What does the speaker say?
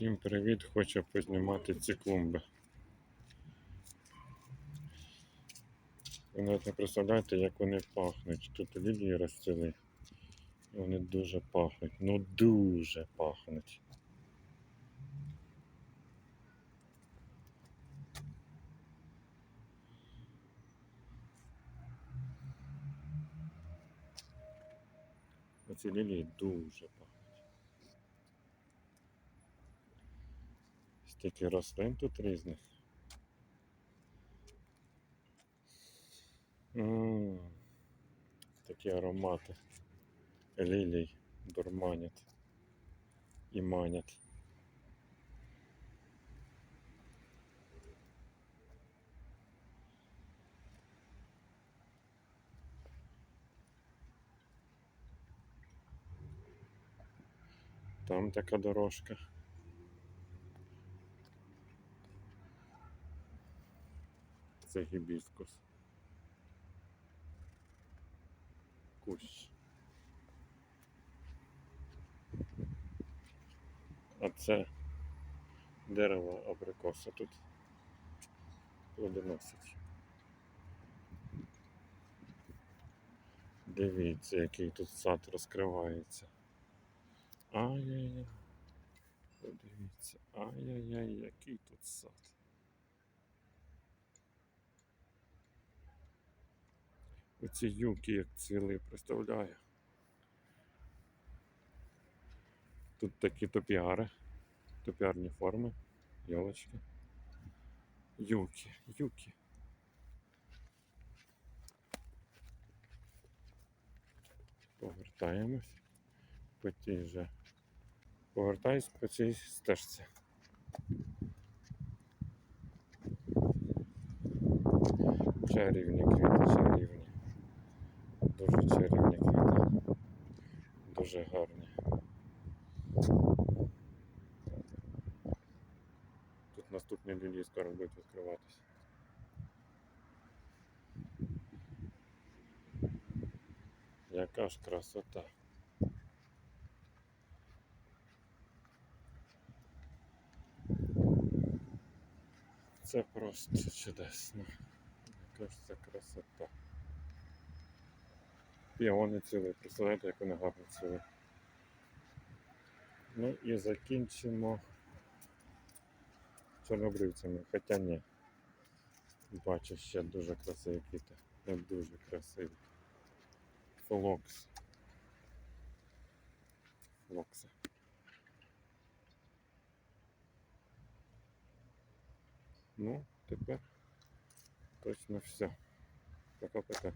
Всім привіт! Хочу познімати ці клумби. Ви навіть не представляєте, як вони пахнуть. Тут лілії розцвіли. Вони дуже пахнуть. Ну дуже пахнуть. Оці лілії дуже пахнуть. Стільки рослин тут різних. М, Такі аромати лілій дурманять і манять. Там така дорожка. Це гібіскус. Кущ. А це дерево абрикоса тут плодоносить. Дивіться, який тут сад розкривається. Ай-яй-яй. Подивіться. Ай-яй-яй, який тут сад. Оці юки як цвіли, представляю. Тут такі топіари, топіарні форми, ялочки. Юки, юки. Повертаємось по тій же. Повертаюсь по цій стежці. Чарівні квіти, чарівні. Дуже чарівні квіти. Дуже гарні. Тут наступні лілії скоро будуть відкриватися. Яка ж красота. Це просто чудесно. Яка ж це красота. Піони цілі, представляєте, як вони гарно цілі. Ну і закінчимо чорнобривцями, хоча ні. Бачу ще дуже красиві квіти. Не дуже красиві. Флокс. Флокси. Ну, тепер точно все. Пока-пока.